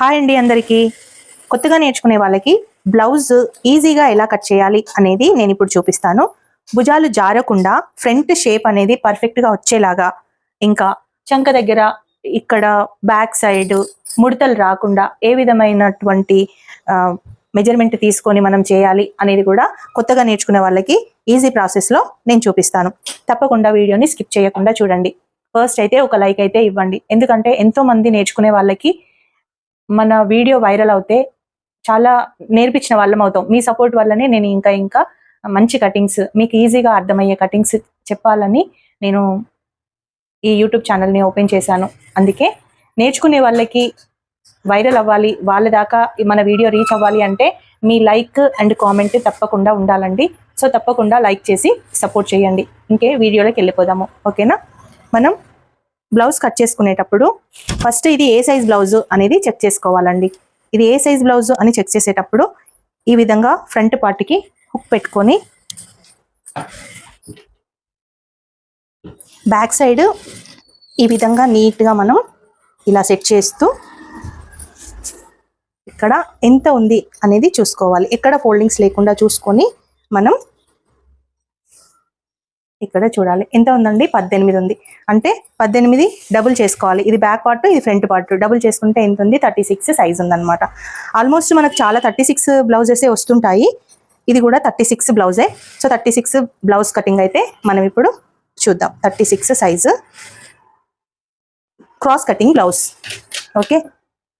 Hi అండి అందరికీ. కొత్తగా నేర్చుకునే వాళ్ళకి బ్లౌజ్ ఈజీగా ఎలా కట్ చేయాలి అనేది నేను ఇప్పుడు చూపిస్తాను. భుజాలు జారకుండా ఫ్రంట్ షేప్ అనేది పర్ఫెక్ట్గా వచ్చేలాగా ఇంకా చంక దగ్గర ఇక్కడ బ్యాక్ సైడ్ ముడతలు రాకుండా ఏ విధమైనటువంటి మెజర్మెంట్ తీసుకొని మనం చేయాలి అనేది కూడా కొత్తగా నేర్చుకునే వాళ్ళకి ఈజీ ప్రాసెస్లో నేను చూపిస్తాను. తప్పకుండా వీడియోని స్కిప్ చేయకుండా చూడండి. ఫస్ట్ అయితే ఒక లైక్ అయితే ఇవ్వండి. ఎందుకంటే ఎంతో మంది నేర్చుకునే వాళ్ళకి మన వీడియో వైరల్ అవుతే చాలా నేర్పించిన వాళ్ళం అవుతాం. మీ సపోర్ట్ వల్లనే నేను ఇంకా ఇంకా మంచి కటింగ్స్ మీకు ఈజీగా అర్థమయ్యే కటింగ్స్ చెప్పాలని నేను ఈ యూట్యూబ్ ఛానల్ని ఓపెన్ చేశాను. అందుకే నేర్చుకునే వాళ్ళకి వైరల్ అవ్వాలి వాళ్ళ దాకా మన వీడియో రీచ్ అవ్వాలి అంటే మీ లైక్ అండ్ కామెంట్ తప్పకుండా ఉండాలండి. సో తప్పకుండా లైక్ చేసి సపోర్ట్ చేయండి. ఇంకే వీడియోలోకి వెళ్ళిపోదాము. ఓకేనా? మనం బ్లౌజ్ కట్ చేసుకునేటప్పుడు ఫస్ట్ ఇది ఏ సైజ్ బ్లౌజ్ అనేది చెక్ చేసుకోవాలండి. ఇది ఏ సైజ్ బ్లౌజ్ అని చెక్ చేసేటప్పుడు ఈ విధంగా ఫ్రంట్ పార్ట్కి హుక్ పెట్టుకొని బ్యాక్ సైడ్ ఈ విధంగా నీట్గా మనం ఇలా సెట్ చేస్తూ ఇక్కడ ఎంత ఉంది అనేది చూసుకోవాలి. ఎక్కడ ఫోల్డింగ్స్ లేకుండా చూసుకొని మనం ఇక్కడ చూడాలి. ఎంత ఉందండి? పద్దెనిమిది ఉంది. అంటే పద్దెనిమిది డబుల్ చేసుకోవాలి. ఇది బ్యాక్ పార్ట్ ఇది ఫ్రంట్ పార్ట్ డబుల్ చేసుకుంటే ఎంత ఉంది? థర్టీ సిక్స్ సైజ్ ఉందన్నమాట. ఆల్మోస్ట్ మనకు చాలా థర్టీ సిక్స్ బ్లౌజెస్ వస్తుంటాయి. ఇది కూడా thirty six బ్లౌజే so thirty six blouse cutting అయితే మనం ఇప్పుడు చూద్దాం. Thirty six size cross cutting blouse okay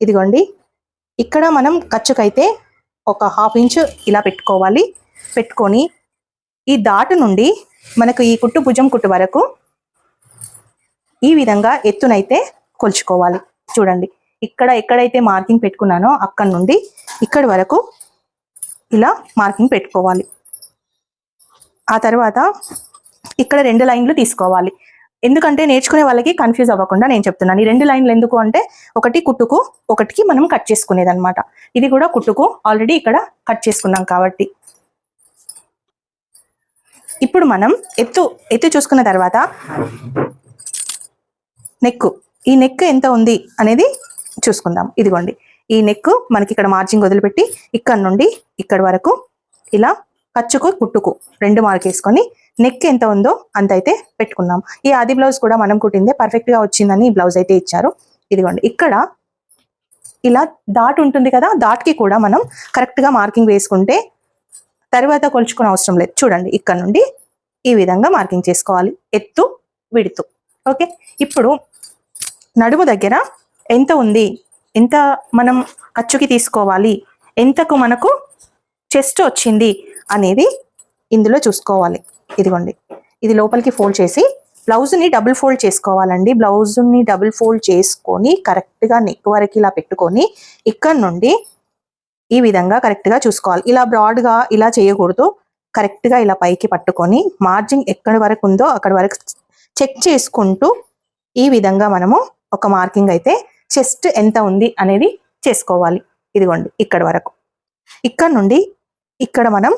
ఇదిగోండి. ఇక్కడ మనం ఖర్చుకైతే ఒక హాఫ్ ఇంచ్ ఇలా పెట్టుకోవాలి. పెట్టుకొని ఈ దాటు నుండి మనకు ఈ కుట్టు భుజం కుట్టు వరకు ఈ విధంగా ఎత్తునైతే కొలుచుకోవాలి. చూడండి ఇక్కడ ఎక్కడైతే మార్కింగ్ పెట్టుకున్నానో అక్కడ నుండి ఇక్కడి వరకు ఇలా మార్కింగ్ పెట్టుకోవాలి. ఆ తర్వాత ఇక్కడ రెండు లైన్లు తీసుకోవాలి. ఎందుకంటే నేర్చుకునే వాళ్ళకి కన్ఫ్యూజ్ అవ్వకుండా నేను చెప్తున్నాను. ఈ రెండు లైన్లు ఎందుకు అంటే ఒకటి కుట్టుకు ఒకటికి మనం కట్ చేసుకునేది అనమాట ఇది కూడా కుట్టుకు ఆల్రెడీ ఇక్కడ కట్ చేసుకున్నాం కాబట్టి. ఇప్పుడు మనం ఎత్తు ఎత్తు చూసుకున్న తర్వాత నెక్ ఈ నెక్ ఎంత ఉంది అనేది చూసుకుందాం. ఇదిగోండి. ఈ నెక్ మనకి ఇక్కడ మార్జింగ్ వదిలిపెట్టి ఇక్కడ నుండి ఇక్కడ వరకు ఇలా ఖర్చుకు కుట్టుకు రెండు మార్క్ వేసుకొని నెక్ ఎంత ఉందో అంత అయితే పెట్టుకున్నాం. ఈ ఆది బ్లౌజ్ కూడా మనం కుట్టిందే పర్ఫెక్ట్గా వచ్చిందని ఈ బ్లౌజ్ అయితే ఇచ్చారు. ఇదిగోండి. ఇక్కడ ఇలా డాట్ ఉంటుంది కదా డాట్కి కూడా మనం కరెక్ట్గా మార్కింగ్ వేసుకుంటే తర్వాత కొలుచుకునే అవసరం లేదు. చూడండి ఇక్కడ నుండి ఈ విధంగా మార్కింగ్ చేసుకోవాలి. ఎత్తు విడుతు. ఓకే? ఇప్పుడు నడుము దగ్గర ఎంత ఉంది? ఎంత మనం ఖర్చుకి తీసుకోవాలి? ఎంతకు మనకు చెస్ట్ వచ్చింది అనేది ఇందులో చూసుకోవాలి. ఇదిగోండి. ఇది లోపలికి ఫోల్డ్ చేసి బ్లౌజ్ని డబుల్ ఫోల్డ్ చేసుకోవాలండి. బ్లౌజ్ని డబుల్ ఫోల్డ్ చేసుకొని కరెక్ట్గా నెక్ వరకు ఇలా పెట్టుకొని ఇక్కడ నుండి ఈ విధంగా కరెక్ట్గా చూసుకోవాలి. ఇలా బ్రాడ్గా ఇలా చేయకూడదు. కరెక్ట్గా ఇలా పైకి పట్టుకొని మార్జింగ్ ఎక్కడి వరకు ఉందో అక్కడి వరకు చెక్ చేసుకుంటూ ఈ విధంగా మనము ఒక మార్కింగ్ అయితే చెస్ట్ ఎంత ఉంది అనేది చేసుకోవాలి. ఇదిగోండి ఇక్కడ వరకు. ఇక్కడ నుండి ఇక్కడ మనం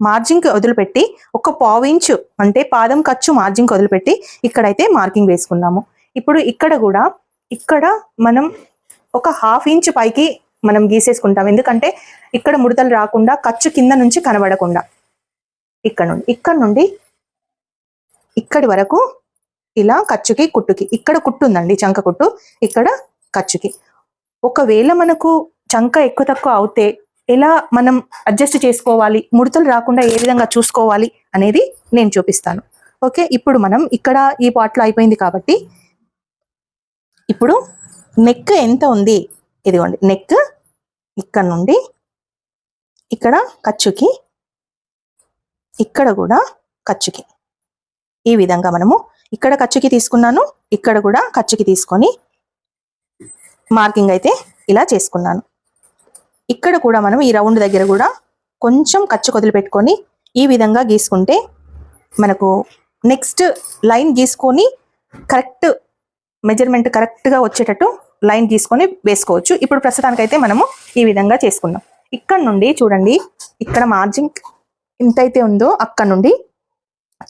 మార్జింగ్ వదిలిపెట్టి ఒక పావు ఇంచు అంటే పాదం ఖర్చు మార్జింగ్ వదిలిపెట్టి ఇక్కడైతే మార్కింగ్ వేసుకున్నాము. ఇప్పుడు ఇక్కడ కూడా ఇక్కడ మనం ఒక హాఫ్ ఇంచ్ పైకి మనం గీసేసుకుంటాం. ఎందుకంటే ఇక్కడ ముడతలు రాకుండా ఖర్చు కింద నుంచి కనబడకుండా. ఇక్కడ నుండి ఇక్కడ నుండి ఇక్కడి వరకు ఇలా ఖర్చుకి కుట్టుకి. ఇక్కడ కుట్టు ఉందండి చంక కుట్టు. ఇక్కడ ఖర్చుకి ఒకవేళ మనకు చంక ఎక్కువ తక్కువ అవుతే ఎలా మనం అడ్జస్ట్ చేసుకోవాలి? ముడతలు రాకుండా ఏ విధంగా చూసుకోవాలి అనేది నేను చూపిస్తాను. ఓకే ఇప్పుడు మనం ఇక్కడ ఈ పార్ట్లో అయిపోయింది కాబట్టి ఇప్పుడు నెక్ ఎంత ఉంది? ఇదిగోండి నెక్ ఇక్కడ నుండి ఇక్కడ ఖర్చుకి ఇక్కడ కూడా ఖర్చుకి ఈ విధంగా మనము ఇక్కడ ఖర్చుకి తీసుకున్నాను ఇక్కడ కూడా ఖర్చుకి తీసుకొని మార్కింగ్ అయితే ఇలా చేసుకున్నాను. ఇక్కడ కూడా మనం ఈ రౌండ్ దగ్గర కూడా కొంచెం ఖర్చు వదిలిపెట్టుకొని ఈ విధంగా గీసుకుంటే మనకు నెక్స్ట్ లైన్ గీసుకొని కరెక్ట్ మెజర్మెంట్ కరెక్ట్గా వచ్చేటట్టు లైన్ తీసుకొని వేసుకోవచ్చు. ఇప్పుడు ప్రస్తుతానికి అయితే మనము ఈ విధంగా చేసుకున్నాం. ఇక్కడ నుండి చూడండి ఇక్కడ మార్జిన్ ఎంతైతే ఉందో అక్కడ నుండి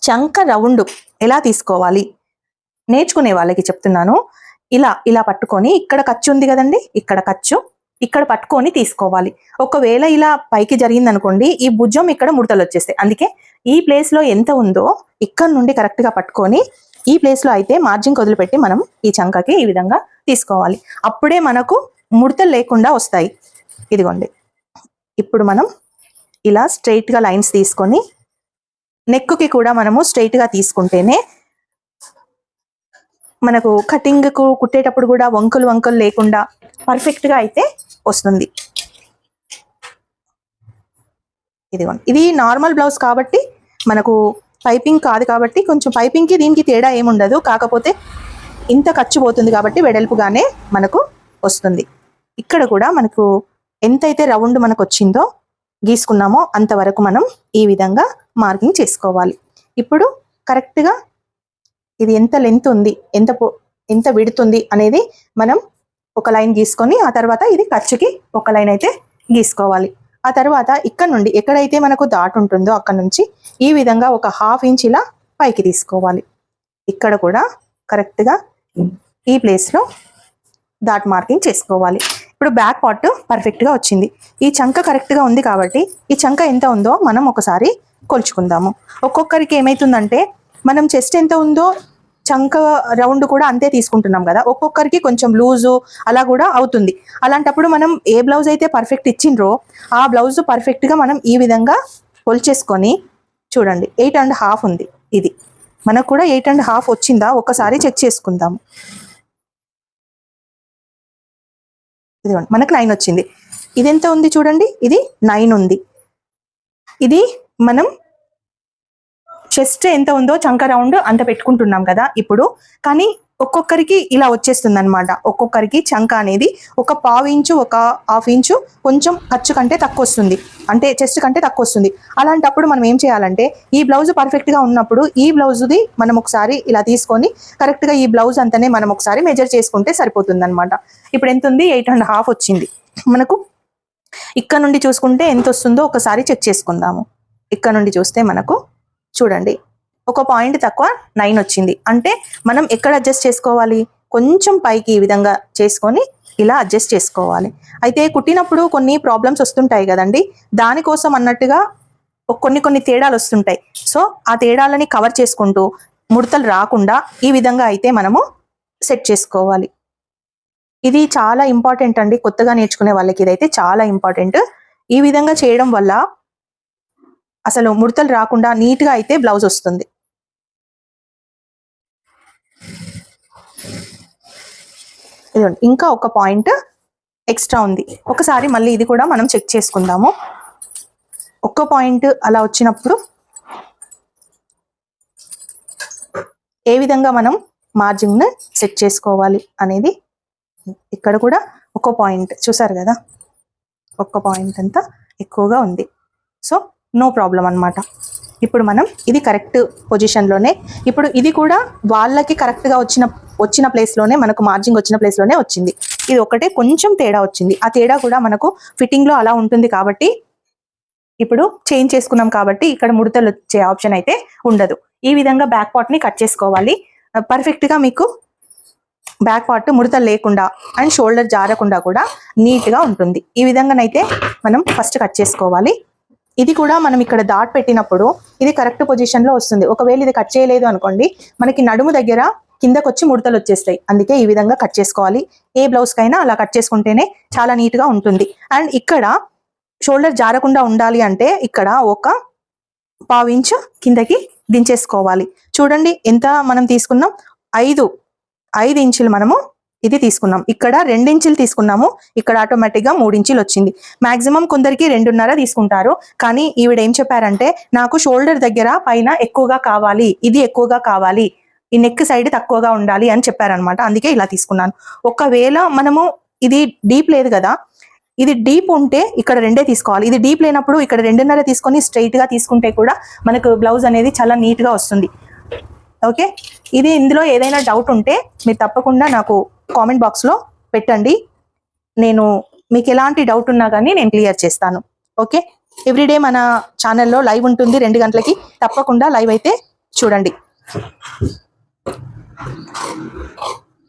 చంక రౌండ్ ఎలా తీసుకోవాలి? నేర్చుకునే వాళ్ళకి చెప్తున్నాను. ఇలా ఇలా పట్టుకొని ఇక్కడ ఖర్చు ఉంది కదండి ఇక్కడ ఖర్చు. ఇక్కడ పట్టుకొని తీసుకోవాలి. ఒకవేళ ఇలా పైకి జరిగింది అనుకోండి ఈ భుజం ఇక్కడ ముడతలు వచ్చేస్తాయి. అందుకే ఈ ప్లేస్లో ఎంత ఉందో ఇక్కడ నుండి కరెక్ట్గా పట్టుకొని ఈ ప్లేస్లో అయితే మార్జిన్ వదిలిపెట్టి మనం ఈ చంకకి ఈ విధంగా తీసుకోవాలి. అప్పుడే మనకు ముడతలు లేకుండా వస్తాయి. ఇదిగోండి. ఇప్పుడు మనం ఇలా స్ట్రైట్గా లైన్స్ తీసుకొని నెక్కుకి కూడా మనము స్ట్రైట్గా తీసుకుంటేనే మనకు కటింగ్కు కుట్టేటప్పుడు కూడా వంకలు వంకలు లేకుండా పర్ఫెక్ట్గా అయితే వస్తుంది. ఇదిగోండి. ఇది నార్మల్ బ్లౌజ్ కాబట్టి మనకు పైపింగ్ కాదు కాబట్టి కొంచెం పైపింగ్కి దీనికి తేడా ఏముండదు. కాకపోతే ఇంత ఖర్చు పోతుంది కాబట్టి వెడల్పుగానే మనకు వస్తుంది. ఇక్కడ కూడా మనకు ఎంతైతే రౌండ్ మనకు వచ్చిందో గీసుకున్నామో అంతవరకు మనం ఈ విధంగా మార్కింగ్ చేసుకోవాలి. ఇప్పుడు కరెక్ట్గా ఇది ఎంత లెంత్ ఉంది ఎంత ఎంత విడుతుంది అనేది మనం ఒక లైన్ గీసుకొని ఆ తర్వాత ఇది ఖర్చుకి ఒక లైన్ అయితే గీసుకోవాలి. ఆ తర్వాత ఇక్కడ నుండి ఎక్కడైతే మనకు దాటు ఉంటుందో అక్కడ నుంచి ఈ విధంగా ఒక హాఫ్ ఇంచ్ ఇలా పైకి తీసుకోవాలి. ఇక్కడ కూడా కరెక్ట్గా ఈ ప్లేస్లో డాట్ మార్కింగ్ చేసుకోవాలి. ఇప్పుడు బ్యాక్ పార్ట్ పర్ఫెక్ట్గా వచ్చింది. ఈ చంక కరెక్ట్గా ఉంది కాబట్టి ఈ చంక ఎంత ఉందో మనం ఒకసారి కొలుచుకుందాము. ఒక్కొక్కరికి ఏమవుతుందంటే మనం చెస్ట్ ఎంత ఉందో చంక రౌండ్ కూడా అంతే తీసుకుంటున్నాం కదా. ఒక్కొక్కరికి కొంచెం లూజు అలా కూడా అవుతుంది. అలాంటప్పుడు మనం ఏ బ్లౌజ్ అయితే పర్ఫెక్ట్ ఇచ్చిండ్రో ఆ బ్లౌజ్ పర్ఫెక్ట్గా మనం ఈ విధంగా కొలిచేసుకొని చూడండి ఎయిట్ అండ్ హాఫ్ ఉంది ఇది. మనకు కూడా ఎయిట్ అండ్ హాఫ్ వచ్చిందా? ఒకసారి చెక్ చేసుకుందాము. ఇదిగోండి మనకు నైన్ వచ్చింది. ఇది ఎంత ఉంది చూడండి? ఇది నైన్ ఉంది. ఇది మనం చెస్ట్ ఎంత ఉందో చంక రౌండ్ అంత పెట్టుకుంటున్నాం కదా ఇప్పుడు. కానీ ఒక్కొక్కరికి ఇలా వచ్చేస్తుంది అనమాట ఒక్కొక్కరికి చంక అనేది ఒక పావు ఇంచు ఒక హాఫ్ ఇంచు కొంచెం ఖర్చు కంటే తక్కువ వస్తుంది అంటే చెస్ట్ కంటే తక్కువ వస్తుంది అలాంటప్పుడు మనం ఏం చేయాలంటే ఈ బ్లౌజ్ పర్ఫెక్ట్గా ఉన్నప్పుడు ఈ బ్లౌజ్ది మనం ఒకసారి ఇలా తీసుకొని కరెక్ట్గా ఈ బ్లౌజ్ అంతనే మనం ఒకసారి మెజర్ చేసుకుంటే సరిపోతుంది అనమాట ఇప్పుడు ఎంత ఉంది? ఎయిట్ అండ్ హాఫ్ వచ్చింది. మనకు ఇక్కడ నుండి చూసుకుంటే ఎంత వస్తుందో ఒకసారి చెక్ చేసుకుందాము. ఇక్కడ నుండి చూస్తే మనకు చూడండి. ఒక పాయింట్ తక్కువ నైన్ వచ్చింది. అంటే మనం ఎక్కడ అడ్జస్ట్ చేసుకోవాలి? కొంచెం పైకి ఈ విధంగా చేసుకొని ఇలా అడ్జస్ట్ చేసుకోవాలి. అయితే కుట్టినప్పుడు కొన్ని ప్రాబ్లమ్స్ వస్తుంటాయి కదండి. దానికోసం అన్నట్టుగా కొన్ని కొన్ని తేడాలు వస్తుంటాయి. సో ఆ తేడాలని కవర్ చేసుకుంటూ ముడతలు రాకుండా ఈ విధంగా అయితే మనము సెట్ చేసుకోవాలి. ఇది చాలా ఇంపార్టెంట్ అండి. కొత్తగా నేర్చుకునే వాళ్ళకి ఇదైతే చాలా ఇంపార్టెంట్ ఈ విధంగా చేయడం వల్ల అసలు ముడతలు రాకుండా నీట్గా అయితే బ్లౌజ్ వస్తుంది. ఇదిగోండి ఇంకా ఒక పాయింట్ ఎక్స్ట్రా ఉంది. ఒకసారి మళ్ళీ ఇది కూడా మనం చెక్ చేసుకుందాము. ఒక్క పాయింట్ అలా వచ్చినప్పుడు ఏ విధంగా మనం మార్జిన్ సెట్ చేసుకోవాలి అనేది ఇక్కడ కూడా ఒక పాయింట్ చూసారు కదా? ఒక్క పాయింట్ అంతా ఎక్కువగా ఉంది. సో నో ప్రాబ్లం అనమాట ఇప్పుడు మనం ఇది కరెక్ట్ పొజిషన్లోనే ఇప్పుడు ఇది కూడా వాళ్ళకి కరెక్ట్గా వచ్చిన వచ్చిన ప్లేస్లోనే మనకు మార్జింగ్ వచ్చిన ప్లేస్లోనే వచ్చింది. ఇది ఒకటే కొంచెం తేడా వచ్చింది. ఆ తేడా కూడా మనకు ఫిట్టింగ్లో అలా ఉంటుంది కాబట్టి ఇప్పుడు చేంజ్ చేసుకున్నాం కాబట్టి ఇక్కడ ముడతలు వచ్చే ఆప్షన్ అయితే ఉండదు. ఈ విధంగా బ్యాక్ పార్ట్ని కట్ చేసుకోవాలి. పర్ఫెక్ట్గా మీకు బ్యాక్ పార్ట్ ముడతలు లేకుండా అండ్ షోల్డర్ జారకుండా కూడా నీట్గా ఉంటుంది. ఈ విధంగానైతే మనం ఫస్ట్ కట్ చేసుకోవాలి. ఇది కూడా మనం ఇక్కడ డాట్ పెట్టినప్పుడు ఇది కరెక్ట్ పొజిషన్లో వస్తుంది. ఒకవేళ ఇది కట్ చేయలేదు అనుకోండి మనకి నడుము దగ్గర కిందకొచ్చి ముడతలు వచ్చేస్తాయి. అందుకే ఈ విధంగా కట్ చేసుకోవాలి. ఏ బ్లౌజ్ కైనా అలా కట్ చేసుకుంటేనే చాలా నీట్గా ఉంటుంది. అండ్ ఇక్కడ షోల్డర్ జారకుండా ఉండాలి అంటే ఇక్కడ ఒక పావు ఇంచు కిందకి దించేసుకోవాలి. చూడండి ఎంత మనం తీసుకున్నాం? ఐదు ఐదు ఇంచులు మనము ఇది తీసుకున్నాం. ఇక్కడ రెండించులు తీసుకున్నాము. ఇక్కడ ఆటోమేటిక్గా మూడించులు వచ్చింది. మాక్సిమం కొందరికి రెండున్నర తీసుకుంటారు. కానీ ఈవిడ ఏం చెప్పారంటే నాకు షోల్డర్ దగ్గర పైన ఎక్కువగా కావాలి. ఇది ఎక్కువగా కావాలి. ఈ నెక్ సైడ్ తక్కువగా ఉండాలి అని చెప్పారనమాట అందుకే ఇలా తీసుకున్నాను. ఒకవేళ మనము ఇది డీప్ లేదు కదా ఇది డీప్ ఉంటే ఇక్కడ రెండే తీసుకోవాలి. ఇది డీప్ లేనప్పుడు ఇక్కడ రెండున్నర తీసుకొని స్ట్రైట్గా తీసుకుంటే కూడా మనకు బ్లౌజ్ అనేది చాలా నీట్గా వస్తుంది. ఓకే ఇది ఇందులో ఏదైనా డౌట్ ఉంటే మీరు తప్పకుండా నాకు కామెంట్ బాక్స్లో పెట్టండి. నేను మీకు ఎలాంటి డౌట్ ఉన్నా కానీ నేను క్లియర్ చేస్తాను. ఓకే? ఎవ్రీడే మన ఛానల్లో లైవ్ ఉంటుంది. రెండు గంటలకి తప్పకుండా లైవ్ అయితే చూడండి.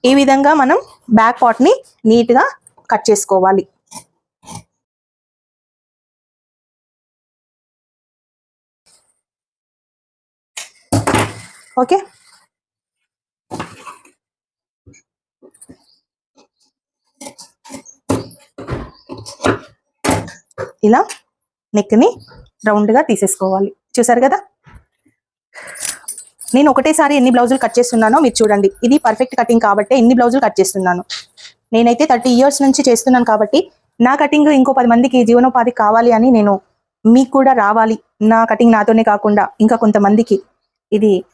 ఈ విధంగా మనం బ్యాక్ పాట్ని నీట్గా కట్ చేసుకోవాలి. ఓకే? ఇలా నెక్ని రౌండ్గా తీసేసుకోవాలి. చూసారు కదా? నేను ఒకటేసారి ఎన్ని బ్లౌజులు కట్ చేస్తున్నానో మీరు చూడండి. ఇది పర్ఫెక్ట్ కటింగ్ కాబట్టి ఎన్ని బ్లౌజులు కట్ చేస్తున్నాను. నేనైతే థర్టీ ఇయర్స్ నుంచి చేస్తున్నాను కాబట్టి నా కటింగ్ ఇంకో పది మందికి జీవనోపాధి కావాలి అని నేను మీకు కూడా రావాలి. నా కటింగ్ నాతోనే కాకుండా ఇంకా కొంతమందికి. ఇది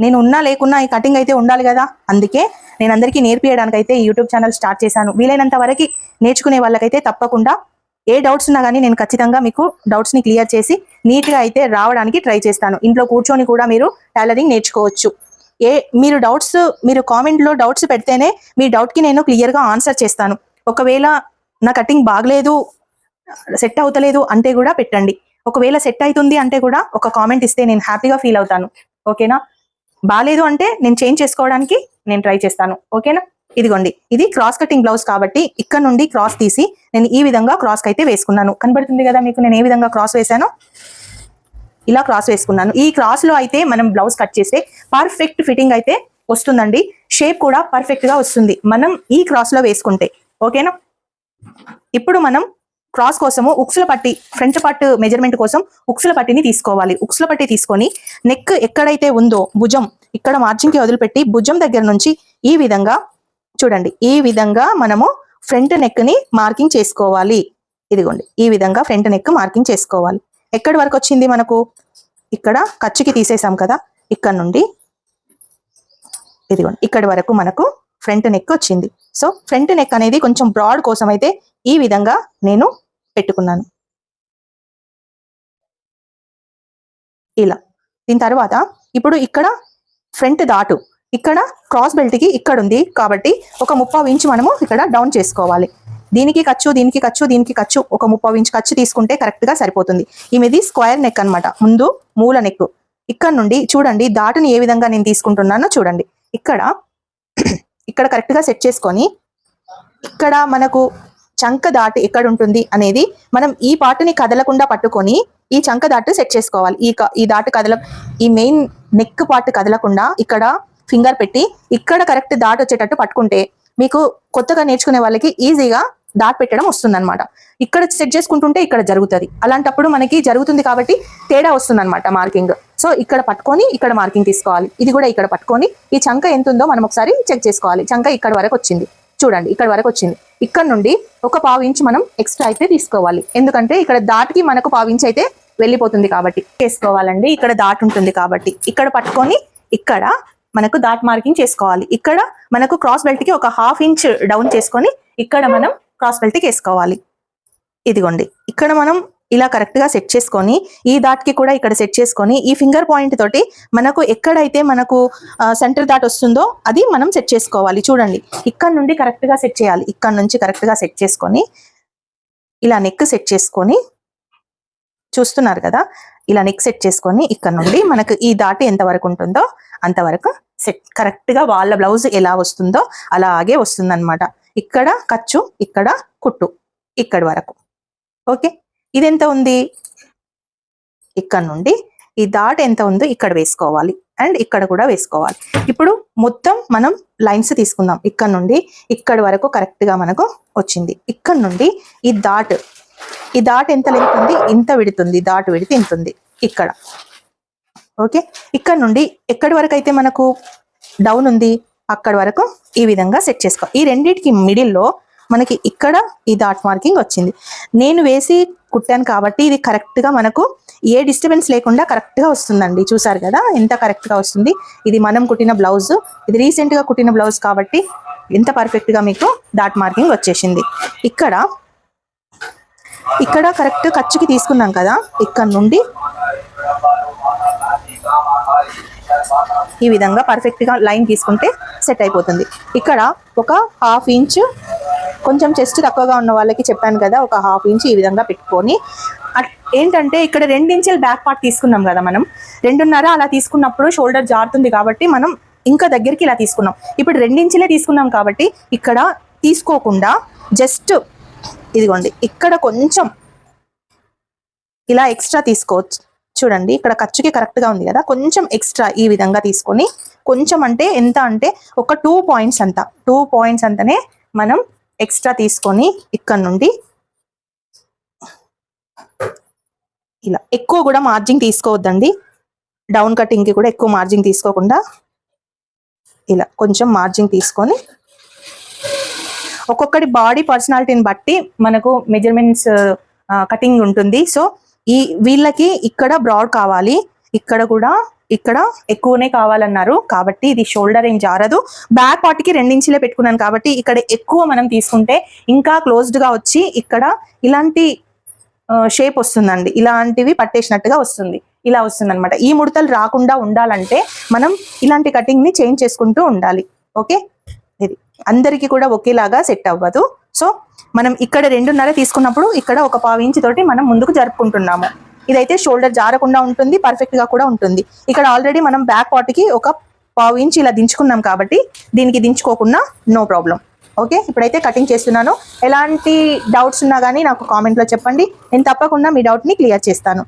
నేను ఉన్నా లేకున్నా ఈ కటింగ్ అయితే ఉండాలి కదా? అందుకే నేను అందరికీ నేర్పించడానికి అయితే యూట్యూబ్ ఛానల్ స్టార్ట్ చేశాను. వీలైనంత వరకు నేర్చుకునే వాళ్ళకైతే తప్పకుండా ఏ డౌట్స్ ఉన్నా కానీ నేను ఖచ్చితంగా మీకు డౌట్స్ని క్లియర్ చేసి నీట్గా అయితే రావడానికి ట్రై చేస్తాను. ఇంట్లో కూర్చొని కూడా మీరు టైలరింగ్ నేర్చుకోవచ్చు. ఏ మీరు డౌట్స్ మీరు కామెంట్లో డౌట్స్ పెడితేనే మీ డౌట్కి నేను క్లియర్గా ఆన్సర్ చేస్తాను. ఒకవేళ నా కటింగ్ బాగలేదు సెట్ అవుతలేదు అంటే కూడా పెట్టండి. ఒకవేళ సెట్ అవుతుంది అంటే కూడా ఒక కామెంట్ ఇస్తే నేను హ్యాపీగా ఫీల్ అవుతాను. ఓకేనా? బాగాలేదు అంటే నేను చేంజ్ చేసుకోవడానికి నేను ట్రై చేస్తాను. ఓకేనా? ఇదిగోండి ఇది క్రాస్ కటింగ్ బ్లౌజ్ కాబట్టి ఇక్కడ నుండి క్రాస్ తీసి నేను ఈ విధంగా క్రాస్ అయితే వేసుకున్నాను. కనబడుతుంది కదా మీకు? నేను ఏ విధంగా క్రాస్ వేసానో ఇలా క్రాస్ వేసుకున్నాను. ఈ క్రాస్లో అయితే మనం బ్లౌజ్ కట్ చేస్తే పర్ఫెక్ట్ ఫిట్టింగ్ అయితే వస్తుందండి. షేప్ కూడా పర్ఫెక్ట్గా వస్తుంది. మనం ఈ క్రాస్లో వేసుకుంటే ఓకేనా ఇప్పుడు మనం క్రాస్ కోసము ఉక్సుల పట్టి ఫ్రంట్ పార్ట్ మెజర్మెంట్ కోసం ఉక్సుల పట్టిని తీసుకోవాలి. ఉక్సుల పట్టి తీసుకొని నెక్ ఎక్కడైతే ఉందో భుజం ఇక్కడ మార్జిన్కి వదిలిపెట్టి భుజం దగ్గర నుంచి ఈ విధంగా చూడండి ఈ విధంగా మనము ఫ్రంట్ నెక్ని మార్కింగ్ చేసుకోవాలి. ఇదిగోండి ఈ విధంగా ఫ్రంట్ నెక్ మార్కింగ్ చేసుకోవాలి. ఎక్కడి వరకు వచ్చింది మనకు? ఇక్కడ ఖర్చుకి తీసేసాం కదా ఇక్కడ నుండి ఇదిగోండి ఇక్కడి వరకు మనకు ఫ్రంట్ నెక్ వచ్చింది. సో ఫ్రంట్ నెక్ అనేది కొంచెం బ్రాడ్ కోసం అయితే ఈ విధంగా నేను పెట్టుకున్నాను. ఇలా దీని తర్వాత ఇప్పుడు ఇక్కడ ఫ్రంట్ దాటు ఇక్కడ క్రాస్ బెల్ట్కి ఇక్కడ ఉంది కాబట్టి ఒక ముప్పావు ఇంచు మనము ఇక్కడ డౌన్ చేసుకోవాలి. దీనికి ఖర్చు దీనికి ఖర్చు దీనికి ఖర్చు. ఒక ముప్పావు ఇంచు ఖర్చు తీసుకుంటే కరెక్ట్గా సరిపోతుంది. ఈమెది స్క్వేర్ నెక్ అన్నమాట. ముందు మూల నెక్ ఇక్కడ నుండి చూడండి దాటుని ఏ విధంగా నేను తీసుకుంటున్నానో చూడండి. ఇక్కడ ఇక్కడ కరెక్ట్గా సెట్ చేసుకొని ఇక్కడ మనకు చంక దాటు ఎక్కడ ఉంటుంది అనేది మనం ఈ పార్ట్ని కదలకుండా పట్టుకొని ఈ చంక దాటు సెట్ చేసుకోవాలి. ఈ ఈ దాటు కదల ఈ మెయిన్ నెక్ పార్ట్ కదలకుండా ఇక్కడ ఫింగర్ పెట్టి ఇక్కడ కరెక్ట్ దాట్ వచ్చేటట్టు పట్టుకుంటే మీకు కొత్తగా నేర్చుకునే వాళ్ళకి ఈజీగా దాట్ పెట్టడం వస్తుంది అనమాట ఇక్కడ సెట్ చేసుకుంటుంటే ఇక్కడ జరుగుతుంది. అలాంటప్పుడు మనకి జరుగుతుంది కాబట్టి తేడా వస్తుంది అనమాట మార్కింగ్ సో ఇక్కడ పట్టుకొని ఇక్కడ మార్కింగ్ తీసుకోవాలి. ఇది కూడా ఇక్కడ పట్టుకొని ఈ చంక ఎంత ఉందో మనం ఒకసారి చెక్ చేసుకోవాలి. చంక ఇక్కడ వరకు వచ్చింది. చూడండి ఇక్కడ వరకు వచ్చింది. ఇక్కడ నుండి ఒక పావు ఇంచ్ మనం ఎక్స్ట్రా అయితే తీసుకోవాలి. ఎందుకంటే ఇక్కడ దాటికి మనకు పావు ఇంచ్ అయితే వెళ్ళిపోతుంది కాబట్టి. చేసుకోవాలండి ఇక్కడ దాటు ఉంటుంది కాబట్టి. ఇక్కడ పట్టుకొని ఇక్కడ మనకు దాట్ మార్కింగ్ చేసుకోవాలి. ఇక్కడ మనకు క్రాస్ బెల్ట్కి ఒక హాఫ్ ఇంచ్ డౌన్ చేసుకొని ఇక్కడ మనం క్రాస్ బెల్ట్కి వేసుకోవాలి. ఇదిగోండి. ఇక్కడ మనం ఇలా కరెక్ట్గా సెట్ చేసుకొని ఈ దాట్కి కూడా ఇక్కడ సెట్ చేసుకొని ఈ ఫింగర్ పాయింట్ తోటి మనకు ఎక్కడైతే మనకు సెంటర్ దాట్ వస్తుందో అది మనం సెట్ చేసుకోవాలి. చూడండి. ఇక్కడ నుండి కరెక్ట్గా సెట్ చేయాలి. ఇక్కడ నుంచి కరెక్ట్గా సెట్ చేసుకొని ఇలా నెక్ సెట్ చేసుకొని చూస్తున్నారు కదా? ఇలా నెక్ సెట్ చేసుకొని ఇక్కడ నుండి మనకు ఈ దాటి ఎంత వరకు ఉంటుందో అంతవరకు సెట్ కరెక్ట్గా వాళ్ళ బ్లౌజ్ ఎలా వస్తుందో అలాగే వస్తుందన్నమాట. ఇక్కడ ఖర్చు ఇక్కడ కుట్టు ఇక్కడ వరకు. ఓకే ఇది ఎంత ఉంది? ఇక్కడ నుండి ఈ దాట్ ఎంత ఉందో ఇక్కడ వేసుకోవాలి. అండ్ ఇక్కడ కూడా వేసుకోవాలి. ఇప్పుడు మొత్తం మనం లైన్స్ తీసుకుందాం. ఇక్కడ నుండి ఇక్కడ వరకు కరెక్ట్గా మనకు వచ్చింది. ఇక్కడ నుండి ఈ దాట్ ఈ దాట్ ఎంత లెంత్ ఉంది? ఇంత విడుతుంది. దాట్ విడితే ఇంత ఉంది. ఇక్కడ. ఓకే? ఇక్కడ నుండి ఎక్కడి వరకు అయితే మనకు డౌన్ ఉంది? అక్కడి వరకు ఈ విధంగా సెట్ చేసుకో. ఈ రెండింటికి మిడిల్లో మనకి ఇక్కడ ఈ డాట్ మార్కింగ్ వచ్చింది. నేను వేసి కుట్టాను కాబట్టి ఇది కరెక్ట్గా మనకు ఏ డిస్టర్బెన్స్ లేకుండా కరెక్ట్గా వస్తుందండి. చూసారు కదా? ఎంత కరెక్ట్గా వస్తుంది? ఇది మనం కుట్టిన బ్లౌజ్ ఇది రీసెంట్గా కుట్టిన బ్లౌజ్ కాబట్టి ఎంత పర్ఫెక్ట్గా మీకు డాట్ మార్కింగ్ వచ్చేసింది. ఇక్కడ ఇక్కడ కరెక్ట్ ఖర్చుకి తీసుకున్నాం కదా ఇక్కడ నుండి ఈ విధంగా పర్ఫెక్ట్గా లైన్ తీసుకుంటే సెట్ అయిపోతుంది. ఇక్కడ ఒక హాఫ్ ఇంచ్ కొంచెం చెస్ట్ తక్కువగా ఉన్న వాళ్ళకి చెప్పాను కదా ఒక హాఫ్ ఇంచ్ ఈ విధంగా పెట్టుకొని. అట్- ఏంటంటే ఇక్కడ రెండు ఇంచుల బ్యాక్ పార్ట్ తీసుకున్నాం కదా మనం. రెండున్నర అలా తీసుకున్నప్పుడు షోల్డర్ జారుతుంది కాబట్టి మనం ఇంకా దగ్గరికి ఇలా తీసుకున్నాం. ఇప్పుడు రెండించులే తీసుకున్నాం కాబట్టి ఇక్కడ తీసుకోకుండా జస్ట్ ఇదిగోండి ఇక్కడ కొంచెం ఇలా ఎక్స్ట్రా తీసుకోవచ్చు. చూడండి ఇక్కడ ఖర్చుకి కరెక్ట్గా ఉంది కదా. కొంచెం ఎక్స్ట్రా ఈ విధంగా తీసుకొని కొంచెం అంటే ఎంత అంటే ఒక టూ పాయింట్స్ అంత. టూ పాయింట్స్ అంతనే మనం ఎక్స్ట్రా తీసుకొని ఇక్కడ నుండి ఇలా ఎక్కువ కూడా మార్జిన్ తీసుకోవద్దండి. డౌన్ కటింగ్కి కూడా ఎక్కువ మార్జింగ్ తీసుకోకుండా ఇలా కొంచెం మార్జిన్ తీసుకొని ఒక్కొక్కటి బాడీ పర్సనాలిటీని బట్టి మనకు మెజర్మెంట్స్ కటింగ్ ఉంటుంది. సో ఈ వీళ్ళకి ఇక్కడ బ్రాడ్ కావాలి. ఇక్కడ కూడా ఇక్కడ ఎక్కువనే కావాలన్నారు. కాబట్టి ఇది షోల్డర్ ఏం జారదు. బ్యాక్ పార్ట్కి రెండించిలే పెట్టుకున్నాను కాబట్టి ఇక్కడ ఎక్కువ మనం తీసుకుంటే ఇంకా క్లోజ్డ్గా వచ్చి ఇక్కడ ఇలాంటి షేప్ వస్తుందండి. ఇలాంటివి పట్టేసినట్టుగా వస్తుంది. ఇలా వస్తుంది అనమాట ఈ ముడతలు రాకుండా ఉండాలంటే మనం ఇలాంటి కటింగ్ని చేంజ్ చేసుకుంటూ ఉండాలి. ఓకే అందరికీ కూడా ఒకేలాగా సెట్ అవ్వదు. సో మనం ఇక్కడ రెండున్నర తీసుకున్నప్పుడు ఇక్కడ ఒక పావు ఇంచు తోటి మనం ముందుకు జరుపుకుంటున్నాము. ఇదైతే షోల్డర్ జారకుండా ఉంటుంది పర్ఫెక్ట్గా కూడా ఉంటుంది. ఇక్కడ ఆల్రెడీ మనం బ్యాక్ పార్ట్కి ఒక పావు ఇంచ్ ఇలా దించుకున్నాం కాబట్టి దీనికి దించుకోకుండా నో ప్రాబ్లం ఓకే ఇప్పుడైతే కటింగ్ చేస్తున్నాను. ఎలాంటి డౌట్స్ ఉన్నా కానీ నాకు కామెంట్లో చెప్పండి. నేను తప్పకుండా మీ డౌట్ని క్లియర్ చేస్తాను.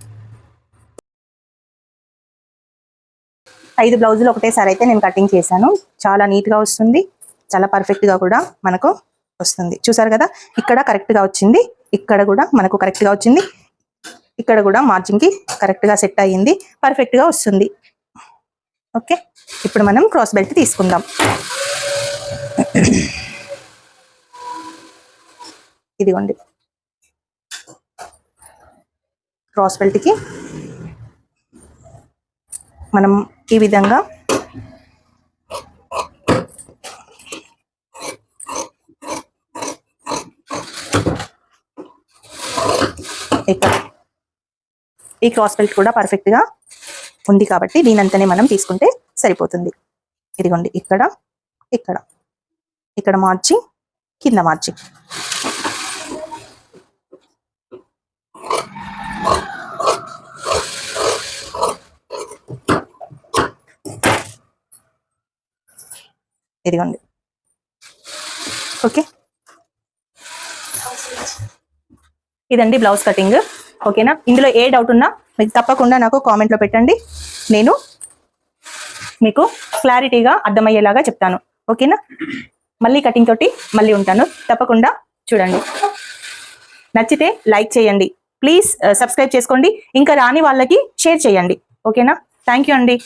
ఐదు బ్లౌజులు ఒకటేసారి అయితే నేను కటింగ్ చేశాను. చాలా నీట్గా వస్తుంది. చాలా పర్ఫెక్ట్గా కూడా మనకు వస్తుంది. చూసారు కదా? ఇక్కడ కరెక్ట్గా వచ్చింది. ఇక్కడ కూడా మనకు కరెక్ట్గా వచ్చింది. ఇక్కడ కూడా మార్జిన్కి కరెక్ట్గా సెట్ అయ్యింది. పర్ఫెక్ట్గా వస్తుంది. ఓకే? ఇప్పుడు మనం క్రాస్ బెల్ట్ తీసుకుందాం. ఇదిగోండి. క్రాస్ బెల్ట్కి మనం ఈ విధంగా ఇక్కడ. ఈ క్రాస్ బెల్ట్ కూడా పర్ఫెక్ట్గా ఉంది కాబట్టి దీనంతనే మనం తీసుకుంటే సరిపోతుంది. ఇదిగోండి ఇక్కడ ఇక్కడ. ఇక్కడ మార్చి కింద మార్చి ఇదిగోండి. ఓకే? ఇదండి బ్లౌజ్ కటింగ్. ఓకేనా? ఇందులో ఏ డౌట్ ఉన్నా మీకు తప్పకుండా నాకు కామెంట్లో పెట్టండి. నేను మీకు క్లారిటీగా అర్థమయ్యేలాగా చెప్తాను. ఓకేనా? మళ్ళీ కటింగ్ తోటి మళ్ళీ ఉంటాను. తప్పకుండా చూడండి. నచ్చితే లైక్ చేయండి. ప్లీజ్ సబ్స్క్రైబ్ uh, చేసుకోండి. ఇంకా రాని వాళ్ళకి షేర్ చేయండి. ఓకేనా? థ్యాంక్ యూ అండి.